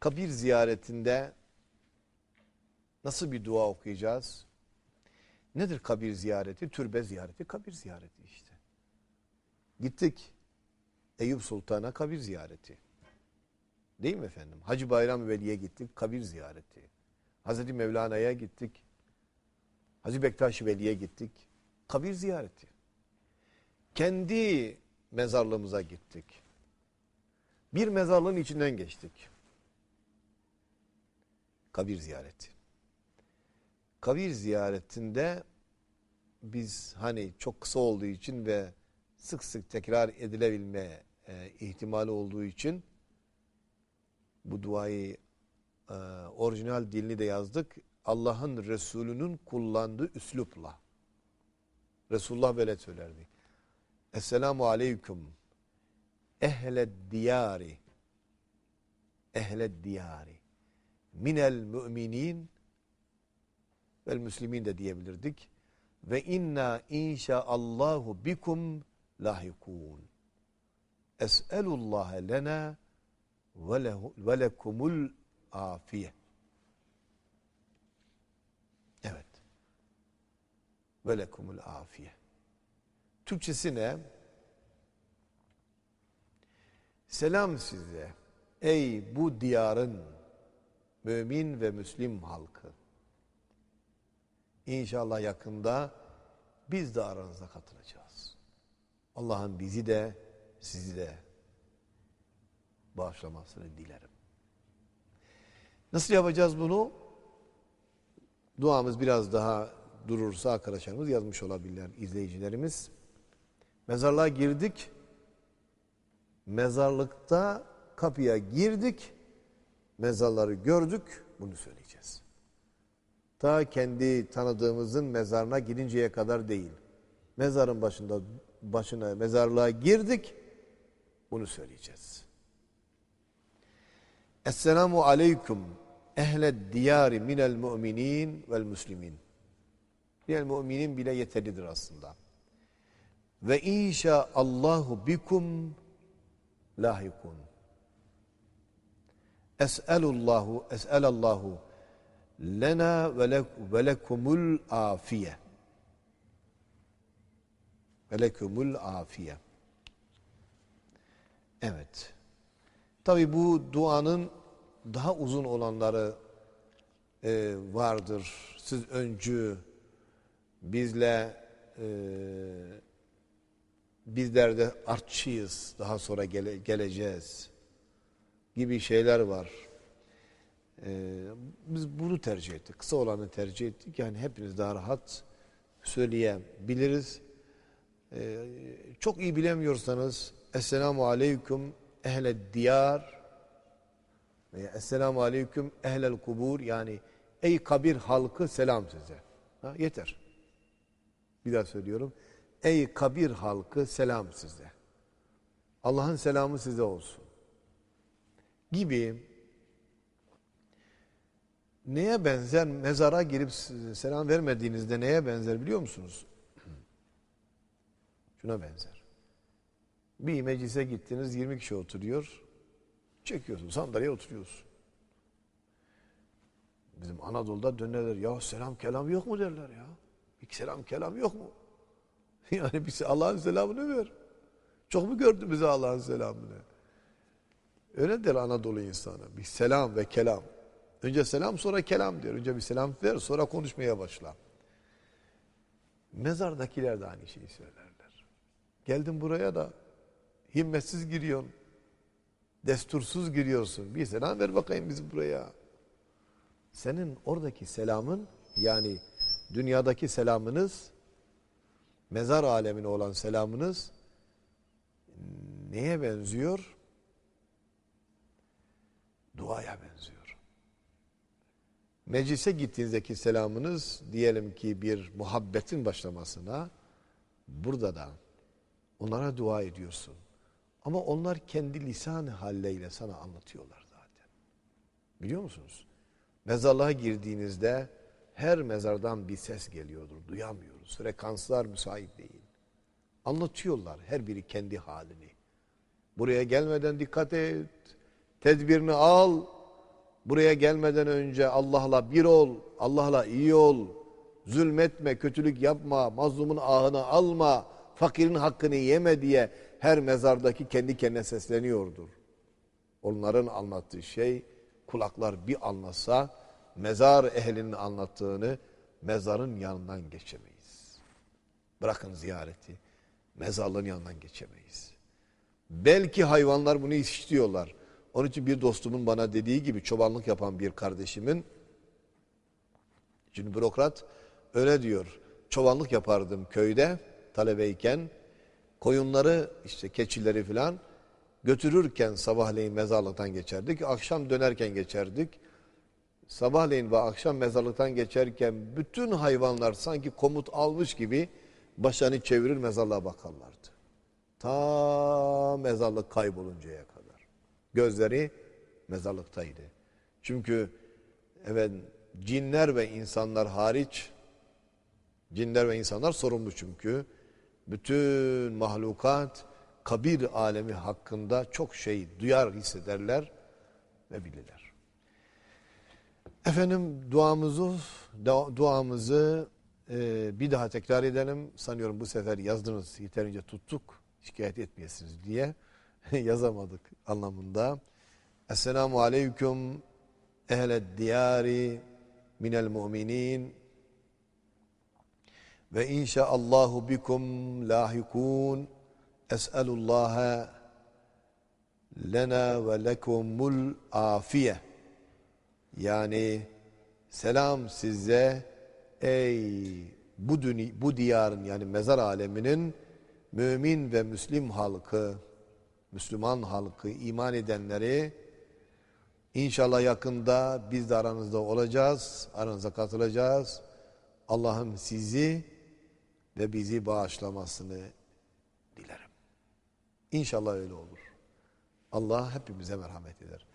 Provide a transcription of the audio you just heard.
kabir ziyaretinde nasıl bir dua okuyacağız? Nedir kabir ziyareti? Türbe ziyareti, kabir ziyareti işte. Gittik Eyüp Sultan'a kabir ziyareti. Değil mi efendim? Hacı Bayram Veli'ye gittik, kabir ziyareti. Hazreti Mevlana'ya gittik. Hacı Bektaş Veli'ye gittik. Kabir ziyareti. Kendi mezarlığımıza gittik. Bir mezarlığın içinden geçtik. Kabir ziyareti. Kabir ziyaretinde biz hani çok kısa olduğu için ve sık sık tekrar edilebilme e, ihtimali olduğu için bu duayı e, orijinal dilini de yazdık. Allah'ın Resulü'nün kullandığı üslupla. Resulullah böyle söylerdi. Esselamu aleyküm ehled diyari ehled diyari minel müminin vel müslimin de diyebilirdik. Ve inna inşaallahu bikum lahikun. Es'elullaha lena ve lekumul afiye. Evet. Ve lekumul afiye. Türkçesi ne? Selam size ey bu diyarın mümin ve müslim halkı. İnşallah yakında biz de aranıza katılacağız. Allah'ın bizi de sizi de bağışlamasını dilerim. Nasıl yapacağız bunu? Duamız biraz daha durursa arkadaşlarımız yazmış olabilirler izleyicilerimiz. Mezarlığa girdik. Mezarlıkta kapıya girdik. Mezarları gördük. Bunu söyleyeceğiz. Ta kendi tanıdığımızın mezarına gidinceye kadar değil. Mezarın başında başına mezarlığa girdik. Bunu söyleyeceğiz. Esselamu aleyküm ehled diyari minel mu'minin vel muslimin. Minel mu'minin bile yeterlidir aslında. Ve inşaallahu bikum lahikun. Es'elullahu es'elallahu lena ve lekumul afiye. Ve lekumul afiye. Evet. Tabi bu duanın daha uzun olanları e, vardır. Siz öncü, bizle e, bizler de artçıyız, daha sonra gele, geleceğiz gibi şeyler var. Ee, biz bunu tercih ettik. Kısa olanı tercih ettik. Yani hepiniz daha rahat söyleyebiliriz. Ee, çok iyi bilemiyorsanız Esselamu Aleyküm Ehled Diyar veya Esselamu Aleyküm Ehlel Kubur yani ey kabir halkı selam size. Ha, yeter. Bir daha söylüyorum. Ey kabir halkı selam size. Allah'ın selamı size olsun. Gibi neye benzer mezara girip selam vermediğinizde neye benzer biliyor musunuz? Şuna benzer. Bir meclise gittiniz 20 kişi oturuyor. Çekiyorsun sandalyeye oturuyorsun. Bizim Anadolu'da dönerler ya selam kelam yok mu derler ya. Bir selam kelam yok mu? Yani bize Allah'ın selamını ver. Çok mu gördü bize Allah'ın selamını? Öyle der Anadolu insanı. Bir selam ve kelam. Önce selam sonra kelam diyor. Önce bir selam ver sonra konuşmaya başla. Mezardakiler de aynı şeyi söylerler. Geldim buraya da himmetsiz giriyorsun. Destursuz giriyorsun. Bir selam ver bakayım bizim buraya. Senin oradaki selamın yani dünyadaki selamınız mezar alemine olan selamınız neye benziyor? Duaya benziyor. Meclise gittiğinizdeki selamınız diyelim ki bir muhabbetin başlamasına burada da onlara dua ediyorsun. Ama onlar kendi lisan halleriyle sana anlatıyorlar zaten. Biliyor musunuz? Mezarlığa girdiğinizde her mezardan bir ses geliyordur. Duyamıyoruz. Frekanslar müsait değil. Anlatıyorlar her biri kendi halini. Buraya gelmeden dikkat et. Tedbirini al. Buraya gelmeden önce Allah'la bir ol, Allah'la iyi ol. Zulmetme, kötülük yapma, mazlumun ahını alma, fakirin hakkını yeme diye her mezardaki kendi kendine sesleniyordur. Onların anlattığı şey kulaklar bir anlasa mezar ehlinin anlattığını mezarın yanından geçemeyiz. Bırakın ziyareti. Mezarlığın yanından geçemeyiz. Belki hayvanlar bunu istiyorlar. Onun için bir dostumun bana dediği gibi çobanlık yapan bir kardeşimin şimdi bürokrat öyle diyor. Çobanlık yapardım köyde talebeyken koyunları işte keçileri filan götürürken sabahleyin mezarlıktan geçerdik. Akşam dönerken geçerdik. Sabahleyin ve akşam mezarlıktan geçerken bütün hayvanlar sanki komut almış gibi başlarını çevirir mezarlığa bakarlardı. Ta mezarlık kayboluncaya kadar. Gözleri mezarlıktaydı. Çünkü evet cinler ve insanlar hariç cinler ve insanlar sorumlu çünkü bütün mahlukat kabir alemi hakkında çok şey duyar hissederler ve bilirler. Efendim duamızı duamızı e, bir daha tekrar edelim. Sanıyorum bu sefer yazdınız yeterince tuttuk şikayet etmeyesiniz diye yazamadık anlamında. Esselamu aleyküm ehled diyari minel mu'minin. Ve inşaallahu bikum lahikun. Es'elullaha lena ve lekumul afiye yani selam size ey bu, bu diyarın yani mezar aleminin mümin ve müslim halkı Müslüman halkı, iman edenleri inşallah yakında biz de aranızda olacağız, aranıza katılacağız. Allah'ım sizi ve bizi bağışlamasını dilerim. İnşallah öyle olur. Allah hepimize merhamet eder.